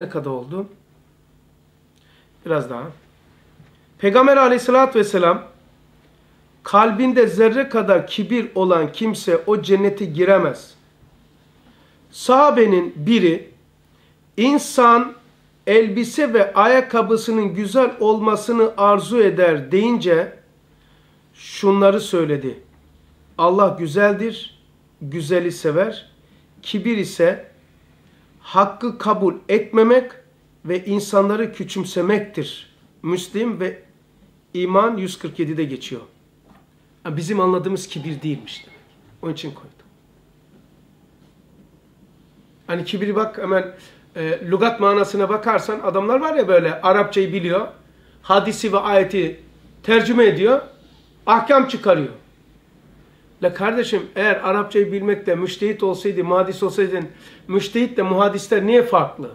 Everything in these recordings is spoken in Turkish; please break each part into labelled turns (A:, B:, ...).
A: Kadar oldu? Biraz daha. Peygamber aleyhissalatü vesselam kalbinde zerre kadar kibir olan kimse o cennete giremez. Sahabenin biri insan elbise ve ayakkabısının güzel olmasını arzu eder deyince şunları söyledi. Allah güzeldir, güzeli sever. Kibir ise hakkı kabul etmemek ve insanları küçümsemektir. Müslim ve İman 147'de geçiyor. Bizim anladığımız kibir değilmiş demek. Onun için koydum. Hani kibiri bak hemen e, lügat manasına bakarsan adamlar var ya böyle Arapçayı biliyor. Hadisi ve ayeti tercüme ediyor. Ahkam çıkarıyor. La kardeşim eğer Arapçayı bilmekte müştehit olsaydı, muhadis olsaydın, müştehit de muhadisler niye farklı?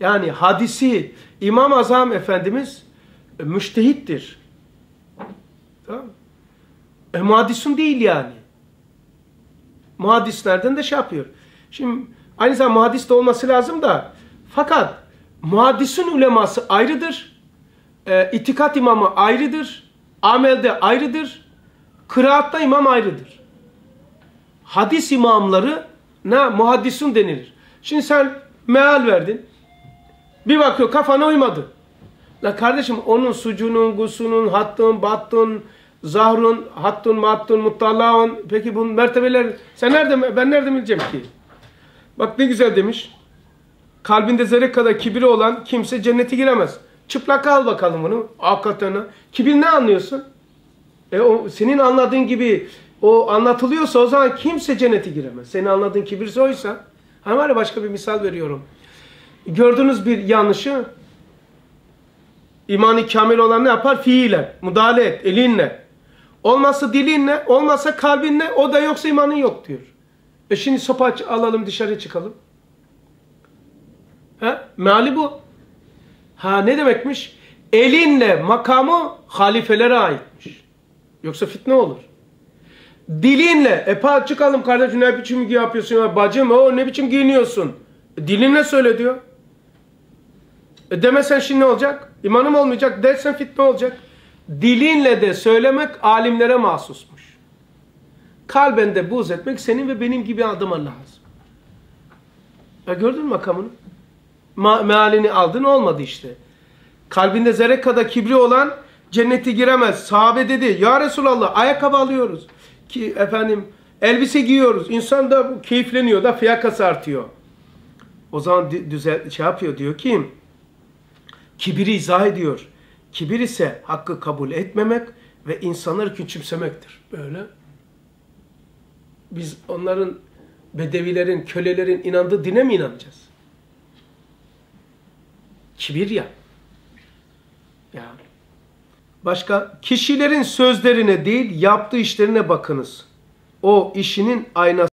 A: Yani hadisi İmam Azam Efendimiz e, müştehittir. Tamam e, muhadisun değil yani. Muhadislerden de şey yapıyor. Şimdi aynı zamanda muhadis de olması lazım da fakat muhadisun uleması ayrıdır. E, itikat imamı ayrıdır. Amelde ayrıdır. Kıraatta imam ayrıdır. Hadis imamları ne muhaddisun denilir. Şimdi sen meal verdin. Bir bakıyor kafana uymadı. La kardeşim onun sucunun, gusunun, hattın, battın, zahrun, hattun, mattun, muttallaun. Peki bu mertebeler sen nerede ben nerede bileceğim ki? Bak ne güzel demiş. Kalbinde zerre kadar kibiri olan kimse cennete giremez. Çıplak al bakalım bunu. Hakikaten. Kibir ne anlıyorsun? E o senin anladığın gibi o anlatılıyorsa o zaman kimse cennete giremez. Senin anladığın kibirse oysa. Hani var ya başka bir misal veriyorum. Gördüğünüz bir yanlışı imanı kamil olan ne yapar? Fiilen, müdahale et, elinle. Olmazsa dilinle, olmazsa kalbinle, o da yoksa imanın yok diyor. E şimdi sopa alalım dışarı çıkalım. He? Meali bu. Ha ne demekmiş? Elinle makamı halifelere aitmiş. Yoksa fitne olur. Dilinle, e pa çıkalım kardeşim ne biçim yapıyorsun ya bacım o ne biçim giyiniyorsun. E, dilinle söyle diyor. E demesen şimdi ne olacak? İmanım olmayacak dersen fitne olacak. Dilinle de söylemek alimlere mahsusmuş. Kalbende buz etmek senin ve benim gibi adama lazım. Ya gördün mü makamını? Ma mealini aldın olmadı işte. Kalbinde zerre kadar kibri olan cennete giremez. Sahabe dedi ya Resulallah ayakkabı alıyoruz. Ki efendim elbise giyiyoruz. İnsan da keyifleniyor da fiyakası artıyor. O zaman düzel şey yapıyor diyor ki kibiri izah ediyor. Kibir ise hakkı kabul etmemek ve insanları küçümsemektir. Böyle. Biz onların bedevilerin, kölelerin inandığı dine mi inanacağız? Kibir ya. Ya. Başka kişilerin sözlerine değil yaptığı işlerine bakınız. O işinin aynası